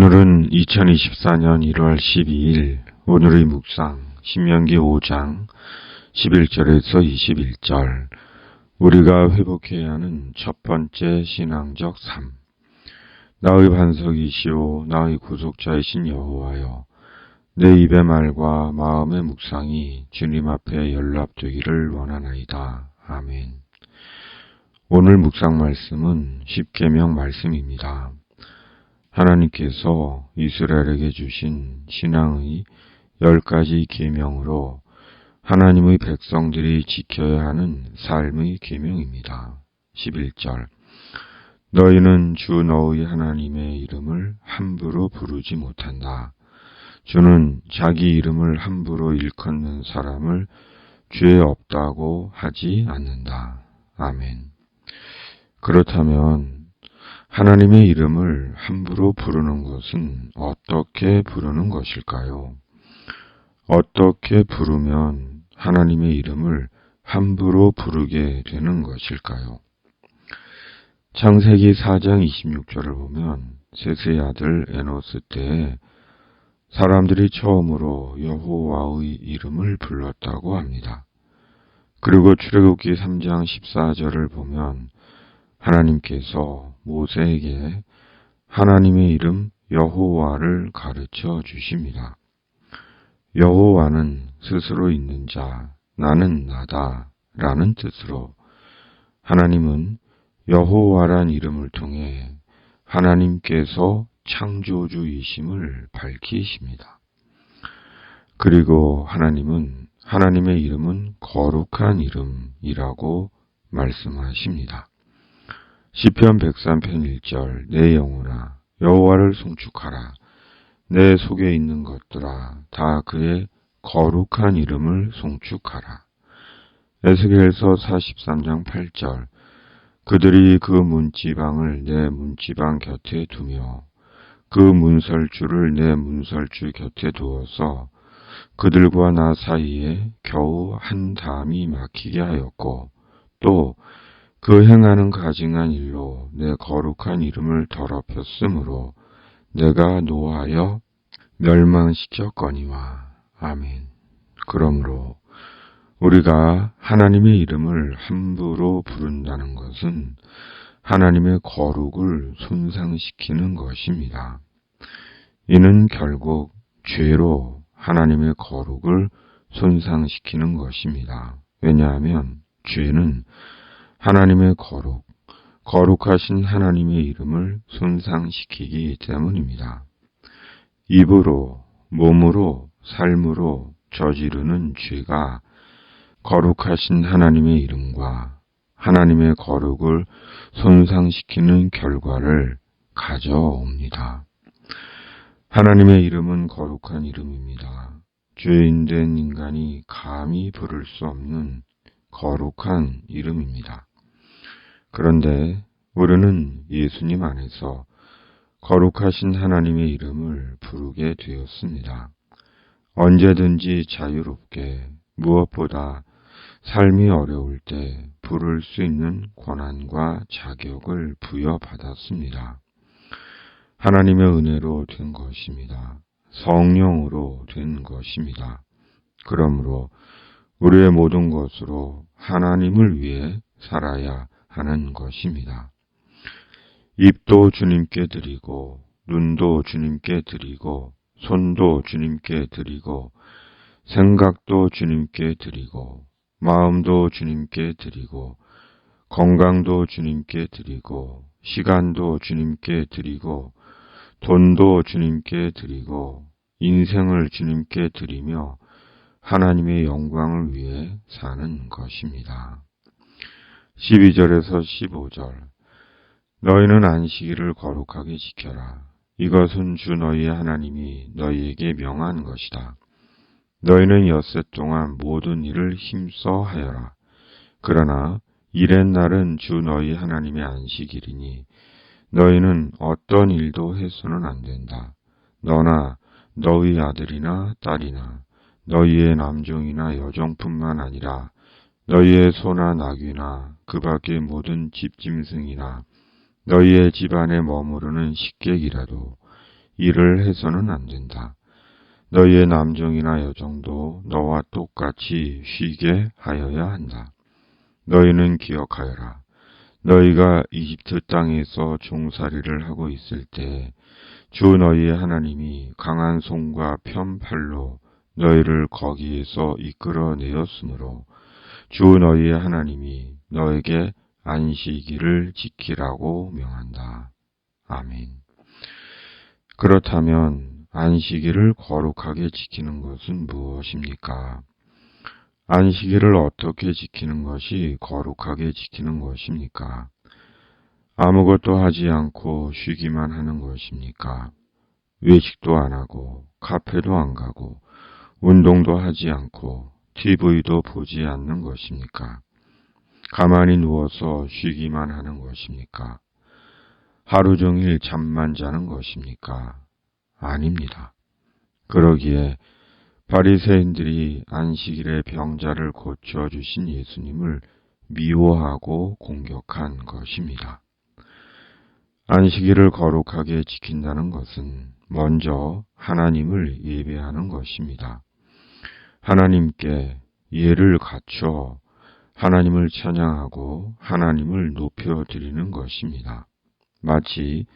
오늘은 2024년 1월 12일 오늘의 묵상 신명기 5장 11절에서 21절 우리가 회복해야 하는 첫 번째 신앙적 삶 나의 반석이시오 나의 구속자이신 여호와여 내 입의 말과 마음의 묵상이 주님 앞에 연락되기를 원하나이다. 아멘 오늘 묵상 말씀은 십계명 말씀입니다. 하나님께서 이스라엘에게 주신 신앙의 열 가지 계명으로 하나님의 백성들이 지켜야 하는 삶의 계명입니다. 11절 너희는 주 너희 하나님의 이름을 함부로 부르지 못한다. 주는 자기 이름을 함부로 일컫는 사람을 죄 없다고 하지 않는다. 아멘. 그렇다면 하나님의 이름을 함부로 부르는 것은 어떻게 부르는 것일까요? 어떻게 부르면 하나님의 이름을 함부로 부르게 되는 것일까요? 창세기 4장 26절을 보면 세세의 아들 에노스 때에 사람들이 처음으로 여호와의 이름을 불렀다고 합니다. 그리고 출애굽기 3장 14절을 보면 하나님께서 모세에게 하나님의 이름 여호와를 가르쳐 주십니다. 여호와는 스스로 있는 자, 나는 나다 라는 뜻으로 하나님은 여호와란 이름을 통해 하나님께서 창조주이심을 밝히십니다. 그리고 하나님은 하나님의 이름은 거룩한 이름이라고 말씀하십니다. 시편 103편 1절 내 영혼아 여호와를 송축하라 내 속에 있는 것들아 다 그의 거룩한 이름을 송축하라. 에스겔서 43장 8절 그들이 그 문지방을 내 문지방 곁에 두며 그 문설주를 내 문설주 곁에 두어서 그들과 나 사이에 겨우 한 담이 막히게 하였고 또 그 행하는 가증한 일로 내 거룩한 이름을 더럽혔으므로 내가 노하여 멸망시켰거니와 아멘. 그러므로 우리가 하나님의 이름을 함부로 부른다는 것은 하나님의 거룩을 손상시키는 것입니다. 이는 결국 죄로 하나님의 거룩을 손상시키는 것입니다. 왜냐하면 죄는 하나님의 거룩, 거룩하신 하나님의 이름을 손상시키기 때문입니다. 입으로, 몸으로, 삶으로 저지르는 죄가 거룩하신 하나님의 이름과 하나님의 거룩을 손상시키는 결과를 가져옵니다. 하나님의 이름은 거룩한 이름입니다. 죄인된 인간이 감히 부를 수 없는 거룩한 이름입니다. 그런데 우리는 예수님 안에서 거룩하신 하나님의 이름을 부르게 되었습니다. 언제든지 자유롭게 무엇보다 삶이 어려울 때 부를 수 있는 권한과 자격을 부여받았습니다. 하나님의 은혜로 된 것입니다. 성령으로 된 것입니다. 그러므로 우리의 모든 것으로 하나님을 위해 살아야 하는 것입니다. 입도 주님께 드리고 눈도 주님께 드리고 손도 주님께 드리고 생각도 주님께 드리고 마음도 주님께 드리고 건강도 주님께 드리고 시간도 주님께 드리고 돈도 주님께 드리고 인생을 주님께 드리며 하나님의 영광을 위해 사는 것입니다. 12절에서 15절 너희는 안식일을 거룩하게 지켜라. 이것은 주 너희의 하나님이 너희에게 명한 것이다. 너희는 엿새 동안 모든 일을 힘써 하여라. 그러나 일의 날은 주 너희 하나님의 안식일이니 너희는 어떤 일도 해서는 안 된다. 너나 너희 아들이나 딸이나 너희의 남종이나 여종뿐만 아니라 너희의 소나 나귀나 그 밖의 모든 집짐승이나 너희의 집안에 머무르는 식객이라도 일을 해서는 안 된다. 너희의 남정이나 여정도 너와 똑같이 쉬게 하여야 한다. 너희는 기억하여라. 너희가 이집트 땅에서 종살이를 하고 있을 때 주 너희의 하나님이 강한 손과 편팔로 너희를 거기에서 이끌어 내었으므로 주 너희의 하나님이 너에게 안식일을 지키라고 명한다. 아멘. 그렇다면 안식일을 거룩하게 지키는 것은 무엇입니까? 안식일을 어떻게 지키는 것이 거룩하게 지키는 것입니까? 아무것도 하지 않고 쉬기만 하는 것입니까? 외식도 안 하고, 카페도 안 가고, 운동도 하지 않고, TV도 보지 않는 것입니까? 가만히 누워서 쉬기만 하는 것입니까? 하루 종일 잠만 자는 것입니까? 아닙니다. 그러기에 바리새인들이 안식일에 병자를 고쳐 주신 예수님을 미워하고 공격한 것입니다. 안식일을 거룩하게 지킨다는 것은 먼저 하나님을 예배하는 것입니다. 하나님께 예를 갖춰 하나님을 찬양하고 하나님을 높여드리는 것입니다. 마치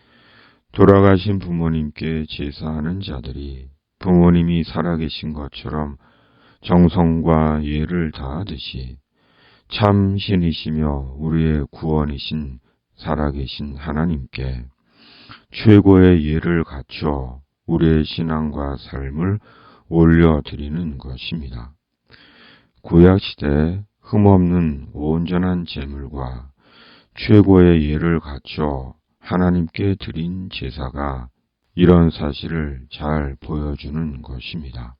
돌아가신 부모님께 제사하는 자들이 부모님이 살아계신 것처럼 정성과 예를 다하듯이 참 신이시며 우리의 구원이신 살아계신 하나님께 최고의 예를 갖춰 우리의 신앙과 삶을 올려드리는 것입니다. 구약시대 흠없는 온전한 제물과 최고의 예를 갖춰 하나님께 드린 제사가 이런 사실을 잘 보여주는 것입니다.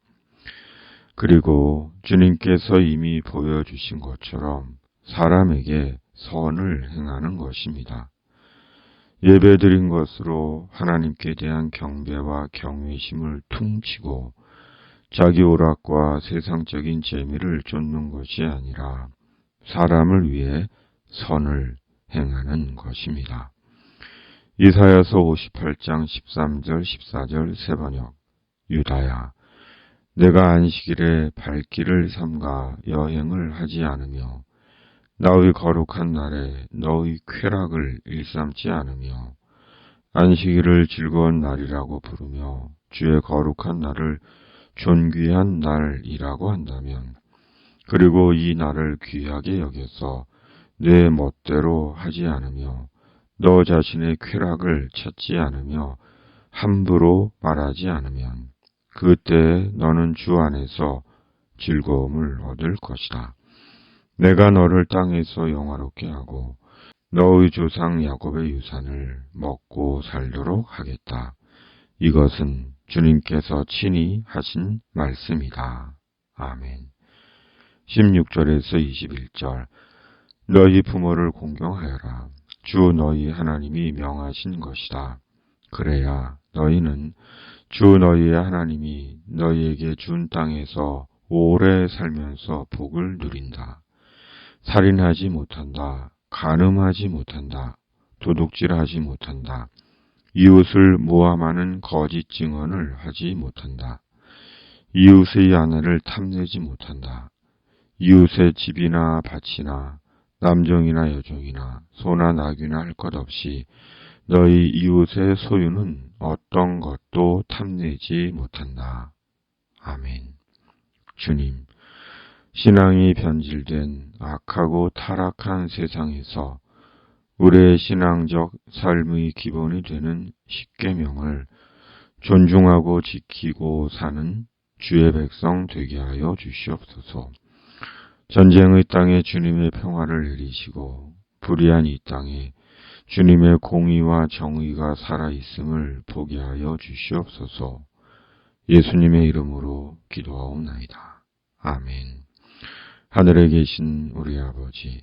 그리고 주님께서 이미 보여주신 것처럼 사람에게 선을 행하는 것입니다. 예배드린 것으로 하나님께 대한 경배와 경외심을 퉁치고 자기 오락과 세상적인 재미를 쫓는 것이 아니라 사람을 위해 선을 행하는 것입니다. 이사야서 58장 13절 14절 세번역 유다야 내가 안식일에 발길을 삼가 여행을 하지 않으며 나의 거룩한 날에 너의 쾌락을 일삼지 않으며 안식일을 즐거운 날이라고 부르며 주의 거룩한 날을 존귀한 날이라고 한다면 그리고 이 날을 귀하게 여겨서 내 멋대로 하지 않으며 너 자신의 쾌락을 찾지 않으며 함부로 말하지 않으면 그때 너는 주 안에서 즐거움을 얻을 것이다. 내가 너를 땅에서 영화롭게 하고 너의 조상 야곱의 유산을 먹고 살도록 하겠다. 이것은 주님께서 친히 하신 말씀이다. 아멘. 16절에서 21절 너희 부모를 공경하여라. 주 너희 하나님이 명하신 것이다. 그래야 너희는 주 너희의 하나님이 너희에게 준 땅에서 오래 살면서 복을 누린다. 살인하지 못한다. 간음하지 못한다. 도둑질하지 못한다. 이웃을 모함하는 거짓 증언을 하지 못한다. 이웃의 아내를 탐내지 못한다. 이웃의 집이나 밭이나 남종이나 여종이나 소나 낙이나 할 것 없이 너희 이웃의 소유는 어떤 것도 탐내지 못한다. 아멘. 주님, 신앙이 변질된 악하고 타락한 세상에서 우리의 신앙적 삶의 기본이 되는 십계명을 존중하고 지키고 사는 주의 백성 되게 하여 주시옵소서. 전쟁의 땅에 주님의 평화를 내리시고 불의한 이 땅에 주님의 공의와 정의가 살아있음을 보게 하여 주시옵소서. 예수님의 이름으로 기도하옵나이다. 아멘. 하늘에 계신 우리 아버지,